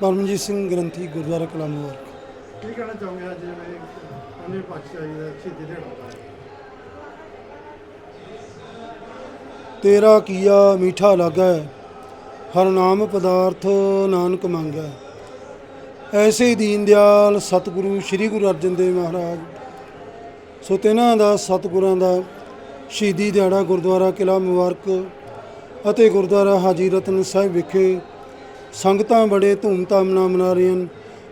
ਪਰਮਜੀਤ ਸਿੰਘ ਗ੍ਰੰਥੀ ਗੁਰਦੁਆਰਾ ਕਲਾਮੋਰ ਕੀ ਕਹਿਣਾ ਚਾਹੁੰਗੇ ਅੱਜ ਜਿਵੇਂ ਪੰਜੇ ਪਾਤਸ਼ਾਹੀ ਦਾ ਸ਼ਹੀਦੀ ਦਿਹਾੜਾ 13 ਕੀਆ ਮੀਠਾ ਲੱਗਾ ਹਰ ਨਾਮ ਪਦਾਰਥ ਨਾਨਕ ਮੰਗੈ। ਐਸੇ ਦੀਨ ਦਿਆਲ ਸਤਿਗੁਰੂ ਸ੍ਰੀ ਗੁਰੂ ਅਰਜਨ ਦੇਵ ਮਹਾਰਾਜ। ਸੋ ਤਿਨਾਂ ਦਾ ਸਤਿਗੁਰਾਂ ਦਾ ਸ਼ਹੀਦੀ ਦਿਹਾੜਾ ਗੁਰਦੁਆਰਾ ਕਿਲਾ ਮੁਬਾਰਕ ਅਤੇ ਗੁਰਦੁਆਰਾ ਹਾਜੀ ਰਤਨ ਸਾਹਿਬ ਵਿਖੇ ਸੰਗਤਾਂ ਬੜੇ ਧੂਮਧਾਮ ਨਾਲ ਮਨਾ ਰਹੀਆਂ ਹਨ।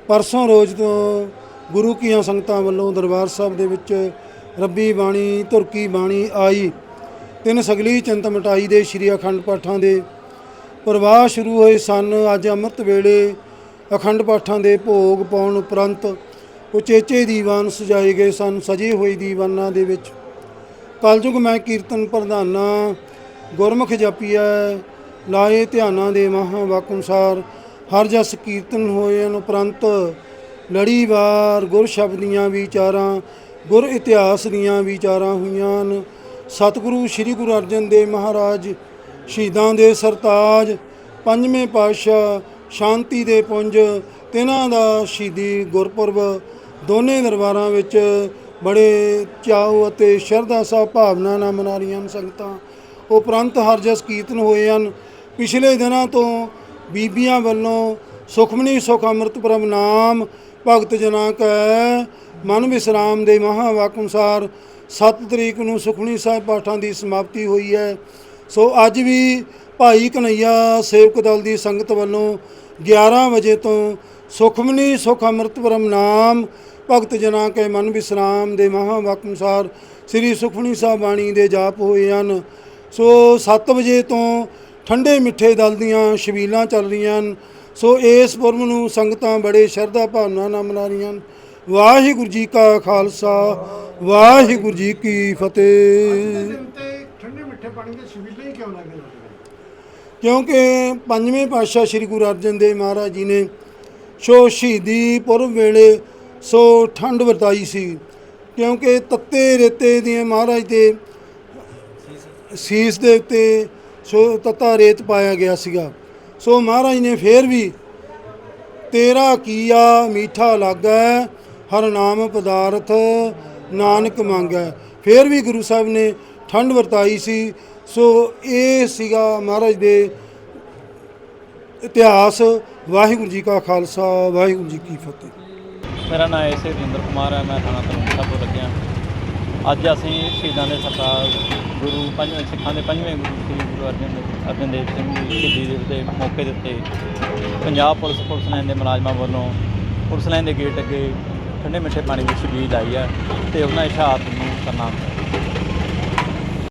ਪਰਸੋਂ ਰੋਜ਼ ਤੋਂ ਗੁਰੂ ਕੀਆਂ ਸੰਗਤਾਂ ਵੱਲੋਂ ਦਰਬਾਰ ਸਾਹਿਬ ਦੇ ਵਿੱਚ ਰੱਬੀ ਬਾਣੀ, ਤੁਰਕੀ ਬਾਣੀ ਆਈ। ਤਿੰਨ ਸਗਲੀ ਚਿੰਤ ਮਟਾਈ ਦੇ ਸ਼੍ਰੀ ਅਖੰਡ ਪਾਠਾਂ ਦੇ ਪ੍ਰਵਾਹ ਸ਼ੁਰੂ ਹੋਏ ਸਨ। ਅੱਜ ਅੰਮ੍ਰਿਤ ਵੇਲੇ ਅਖੰਡ ਪਾਠਾਂ ਦੇ ਭੋਗ ਪਾਉਣ ਉਪਰੰਤ ਉਚੇਚੇ ਦੀਵਾਨ ਸਜਾਏ ਗਏ ਸਨ, ਸਜੇ ਹੋਏ ਦੀਵਾਨਾਂ ਦੇ ਵਿੱਚ। ਕਲਯੁਗ ਮੈਂ ਕੀਰਤਨ ਪ੍ਰਧਾਨਾ, ਗੁਰਮੁਖ ਜਪੀਐ, ਲਾਏ ਧਿਆਨਾਂ ਦੇ ਮਹਾਂ ਵਾਕ ਅਨੁਸਾਰ ਹਰ ਜਸ ਕੀਰਤਨ ਹੋਏ ਹਨ ਉਪਰੰਤ ਲੜੀਵਾਰ ਗੁਰ ਸ਼ਬਦ ਦੀਆਂ ਵਿਚਾਰਾਂ, ਗੁਰ ਇਤਿਹਾਸ ਦੀਆਂ ਵਿਚਾਰਾਂ ਹੋਈਆਂ ਹਨ। ਸਤਿਗੁਰੂ ਸ੍ਰੀ ਗੁਰੂ ਅਰਜਨ ਦੇਵ ਮਹਾਰਾਜ ਸ਼ਹੀਦਾਂ ਦੇ ਸਰਤਾਜ, ਪੰਜਵੇਂ ਪਾਤਸ਼ਾਹ ਸ਼ਾਂਤੀ ਦੇ ਪੁੰਜ, ਤਿਨਾਂ ਦਾ ਸ਼ਹੀਦੀ ਗੁਰਪੁਰਬ। ਦੋਨੇ ਦਰਬਾਰਾਂ ਵਿੱਚ ਬੜੇ ਚਾਅ ਅਤੇ ਸ਼ਰਧਾ ਸਭ ਭਾਵਨਾ ਨਾਲ ਮਨਾ ਰਹੀਆਂ ਹਨ ਸੰਗਤਾਂ। ਉਪਰੰਤ ਹਰਜਸ ਕੀਰਤਨ ਹੋਏ ਹਨ। ਪਿਛਲੇ ਦਿਨਾਂ ਤੋਂ ਬੀਬੀਆਂ ਵੱਲੋਂ ਸੁਖਮਨੀ ਸੁਖ ਅੰਮ੍ਰਿਤ ਪ੍ਰਭ ਨਾਮ ਭਗਤ ਜਨਾਂ ਕੈ, ਮਨ ਵਿਸਰਾਮ ਦੇ ਮਹਾਂਵਾਕ ਅਨੁਸਾਰ 7 ਤਰੀਕ ਨੂੰ ਸੁਖਮਨੀ ਸਾਹਿਬ ਪਾਠਾਂ ਦੀ ਸਮਾਪਤੀ ਹੋਈ ਹੈ। ਸੋ ਅੱਜ ਵੀ ਭਾਈ ਕਨਈਆ ਸੇਵਕ ਦਲ ਦੀ ਸੰਗਤ ਵੱਲੋਂ 11 ਵਜੇ ਤੋਂ ਸੁਖਮਨੀ ਸੁਖ ਅੰਮ੍ਰਿਤਪੁਰਮ ਨਾਮ, ਭਗਤ ਜਨਾਂ ਕੇ ਮਨ ਵਿਸਰਾਮ ਦੇ ਮਹਾਂ ਵਾਕ ਅਨੁਸਾਰ ਸ੍ਰੀ ਸੁਖਮਨੀ ਸਾਹਿਬ ਬਾਣੀ ਦੇ ਜਾਪ ਹੋਏ ਹਨ। ਸੋ 7 ਵਜੇ ਤੋਂ ਠੰਡੇ ਮਿੱਠੇ ਦਲ ਦੀਆਂ ਸ਼ਬੀਲਾਂ ਚੱਲ ਰਹੀਆਂ ਹਨ। ਸੋ ਇਸ ਪੁਰਬ ਨੂੰ ਸੰਗਤਾਂ ਬੜੇ ਸ਼ਰਧਾ ਭਾਵਨਾ ਨਾਲ ਮਨਾ ਰਹੀਆਂ ਹਨ। ਵਾਹਿਗੁਰੂ ਜੀ ਕਾ ਖਾਲਸਾ, ਵਾਹਿਗੁਰੂ ਜੀ ਕੀ ਫਤਿਹ। ਠੰਡੇ ਮਿੱਠੇ ਪਾਣੀ ਦੇ ਛਬੀਲੇ ਕਿਉਂਕਿ ਪੰਜਵੇਂ ਪਾਤਸ਼ਾਹ ਸ੍ਰੀ ਗੁਰੂ ਅਰਜਨ ਦੇਵ ਮਹਾਰਾਜ ਜੀ ਨੇ ਸੋ ਸ਼ਹੀਦੀ ਪੁਰਬ ਵੇਲੇ ਸੋ ਠੰਡ ਵਰਤਾਈ ਸੀ। ਕਿਉਂਕਿ ਤੱਤੇ ਰੇਤੇ ਦੀਆਂ ਮਹਾਰਾਜ ਦੇ ਸੀਸ ਦੇ ਉੱਤੇ ਸੋ ਤੱਤਾ ਰੇਤ ਪਾਇਆ ਗਿਆ ਸੀਗਾ। ਸੋ ਮਹਾਰਾਜ ਨੇ ਫੇਰ ਵੀ ਤੇਰਾ ਕੀਆ ਮੀਠਾ ਲਾਗਾ, ਹਰ ਨਾਮ ਪਦਾਰਥ ਨਾਨਕ ਮੰਗੈ। ਫੇਰ ਵੀ ਗੁਰੂ ਸਾਹਿਬ ਨੇ ਠੰਡ ਵਰਤਾਈ ਸੀ। ਸੋ ਇਹ ਸੀਗਾ ਮਹਾਰਾਜ ਦੇ ਇਤਿਹਾਸ। ਵਾਹਿਗੁਰੂ ਜੀ ਕਾ ਖਾਲਸਾ, ਵਾਹਿਗੁਰੂ ਜੀ ਕੀ ਫਤਿਹ। ਮੇਰਾ ਨਾਮ ਐਸ ਰਵਿੰਦਰ ਕੁਮਾਰ ਹੈ, ਮੈਂ ਥਾਣਾ ਤਲਵੰਡੀ ਤੋਂ ਲੱਗਿਆ। ਅੱਜ ਅਸੀਂ ਸ਼ਹੀਦਾਂ ਦੇ ਸਰਤਾਜ ਗੁਰੂ, ਪੰਜਵੇਂ ਸਿੱਖਾਂ ਦੇ ਪੰਜਵੇਂ ਗੁਰੂ ਸ੍ਰੀ ਗੁਰੂ ਅਰਜਨ ਦੇਵ ਅਰਜਨ ਦੇਵ ਸਿੰਘ ਜੀ ਸ਼ਹੀਦੀ ਦੇ ਮੌਕੇ ਦੇ ਉੱਤੇ ਪੰਜਾਬ ਪੁਲਿਸ ਪੁਲਿਸ ਲਾਈਨ ਦੇ ਮੁਲਾਜ਼ਮਾਂ ਵੱਲੋਂ ਪੁਲਿਸ ਲਾਈਨ ਦੇ ਗੇਟ ਅੱਗੇ ਠੰਡੇ ਮਿੱਠੇ ਪਾਣੀ ਵਿੱਚ ਛਬੀਲ ਆਈ ਹੈ ਤੇ ਉਹਨਾਂ ਦੀ ਨੂੰ ਕਰਨਾ।